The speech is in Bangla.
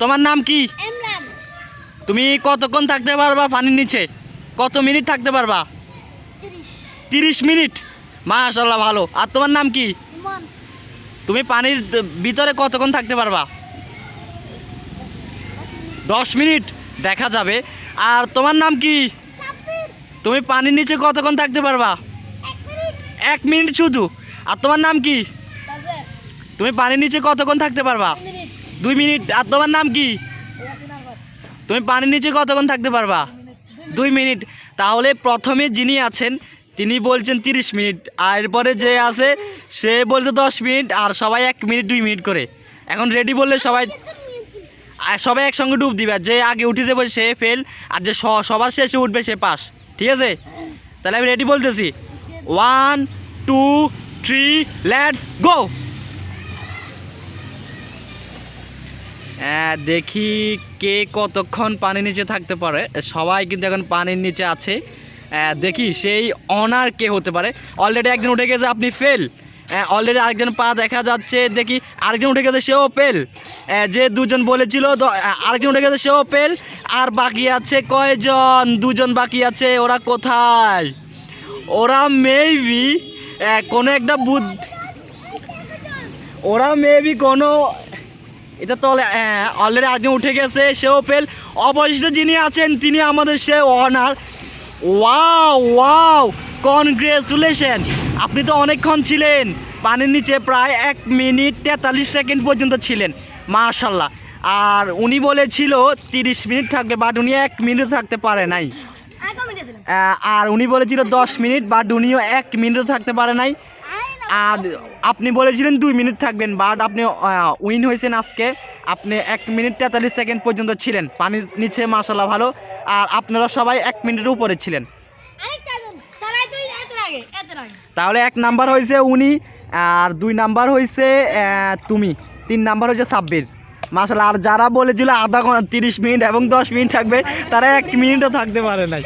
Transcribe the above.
তোমার নাম কি? তুমি কতক্ষণ থাকতে পারবা পানির নিচে? কত মিনিট থাকতে পারবা? তিরিশ। মিনিট? মাশাল্লাহ ভালো। আর তোমার নাম কি? তুমি পানির ভিতরে কতক্ষণ থাকতে পারবা? দশ মিনিট? দেখা যাবে। আর তোমার নাম কি? তুমি পানির নিচে কতক্ষণ থাকতে পারবা? এক মিনিট। শুধু। আর তোমার নাম কি? তুমি পানির নিচে কতক্ষণ থাকতে পারবা? দুই মিনিট, আর তোমার নাম কি? তুমি পানির নিচে কতক্ষণ থাকতে পারবা? দুই মিনিট। তাহলে প্রথমে যিনি আছেন, তিনি বলছেন তিরিশ মিনিট। আর এরপরে যে আছে, সে বলছে দশ মিনিট, আর সবাই এক মিনিট, দুই মিনিট করে। এখন রেডি বললে সবাই আর সবাই একসঙ্গে ডুব দিবে। যে আগে উঠে যাবে, সে ফেল আর যে সবার শেষে উঠবে, সে পাস। ঠিক আছে? তাহলে আমি রেডি বলতেছি। One two three let's go দেখি কে কতক্ষণ পানির নিচে থাকতে পারে। সবাই কিন্তু এখন পানির নিচে আছে। দেখি সেই অনার কে হতে পারে। অলরেডি একজন উঠে গেছে, আপনি ফেল অলরেডি আরেকজন পা দেখা যাচ্ছে, দেখি আরেকজন উঠে গেছে, সেও ফেল যে দুজন বলেছিল আরেকজন উঠে গেছে, সেও ফেল আর বাকি আছে কয়জন? দুজন বাকি আছে, ওরা কোথায়? ওরা মেবি কোনো একটা বুদ্ধ ওরা মেবি কোনো এটা তো অলরেডি আরেকজন উঠে গেছে সেও ফেল অবশিষ্ট যিনি আছেন তিনি আমাদের সে অনার ওয়াও ওয়াও কনগ্রেচুলেশন আপনি তো অনেকক্ষণ ছিলেন পানির নিচে প্রায় এক মিনিট তেতাল্লিশ সেকেন্ড পর্যন্ত ছিলেন মার্শাল্লাহ আর উনি বলেছিল তিরিশ মিনিট থাকবে বাট উনি এক মিনিট থাকতে পারে নাই। আর উনি বলেছিল দশ মিনিট বাট উনিও এক মিনিটও থাকতে পারে নাই। আর আপনি বলেছিলেন দুই মিনিট থাকবেন বাট আপনি উইন হয়েছেন আজকে। আপনি এক মিনিট তেতাল্লিশ সেকেন্ড পর্যন্ত ছিলেন। পানির নিচে মাসাল্লাহ ভালো। আর আপনারা সবাই এক মিনিটের উপরে ছিলেন। তাহলে এক নাম্বার হয়েছে উনি আর দুই নাম্বার হয়েছে তুমি। তিন নাম্বার হয়েছে সাব্বির। মাসাল্লাহ আর যারা বলেছিল আধা ঘণ্টা তিরিশ মিনিট এবং দশ মিনিট থাকবে তারা এক মিনিটও থাকতে পারে নাই।